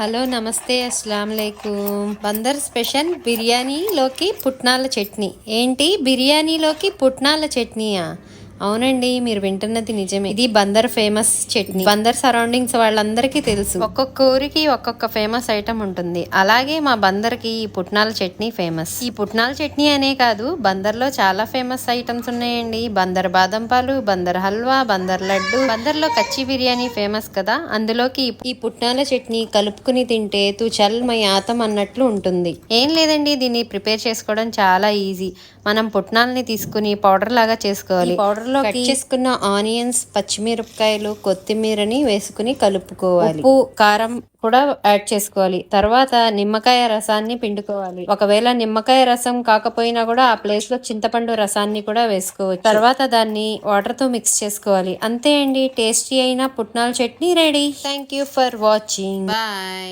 Hello నమస్తే అస్సలం లేకుమ్ Bandar special బిర్యానీలోకి పుట్నాల చట్నీ. ఏంటి? బిర్యానీలోకి పుట్నాల చట్నీయా? అవునండి మీరు వింటున్నది నిజమే. ఇది బందర్ ఫేమస్ చట్నీ. బందర్ సరౌండింగ్స్ వాళ్ళందరికీ తెలుసు. ఒక్కొక్క ఊరికి ఒక్కొక్క ఫేమస్ ఐటమ్ ఉంటుంది. అలాగే మా బందర్కి ఈ పుట్నాల చట్నీ ఫేమస్. ఈ పుట్నాల చట్నీ అనే కాదు బందర్లో చాలా ఫేమస్ ఐటమ్స్ ఉన్నాయండి. బందర్ బాదం పాలు బందర్ హల్వా బందర్ లడ్డు. బందర్లో కచ్చి బిర్యానీ ఫేమస్ కదా అందులోకి ఈ- ఈ పుట్నాల చట్నీ కలుపుకుని తింటే తు చల్ మై ఆతం అన్నట్లు ఉంటుంది. ఏం లేదండి దీన్ని ప్రిపేర్ చేసుకోవడం చాలా ఈజీ. మనం పుట్నాలని తీసుకుని పౌడర్ లాగా చేసుకోవాలి. పౌడర్ లో చేసుకున్న ఆనియన్స్ పచ్చిమిరపకాయలు కొత్తిమీరని వేసుకుని కలుపుకోవాలి. ఉప్పు కారం కూడా యాడ్ చేసుకోవాలి. తర్వాత నిమ్మకాయ రసాన్ని పిండుకోవాలి. ఒకవేళ నిమ్మకాయ రసం కాకపోయినా కూడా ఆ ప్లేస్లో చింతపండు రసాన్ని కూడా వేసుకోవచ్చు. తర్వాత దాన్ని వాటర్తో మిక్స్ చేసుకోవాలి. అంతే అండి. టేస్టీ అయిన పుట్నాల chutney ready. Thank you for watching bye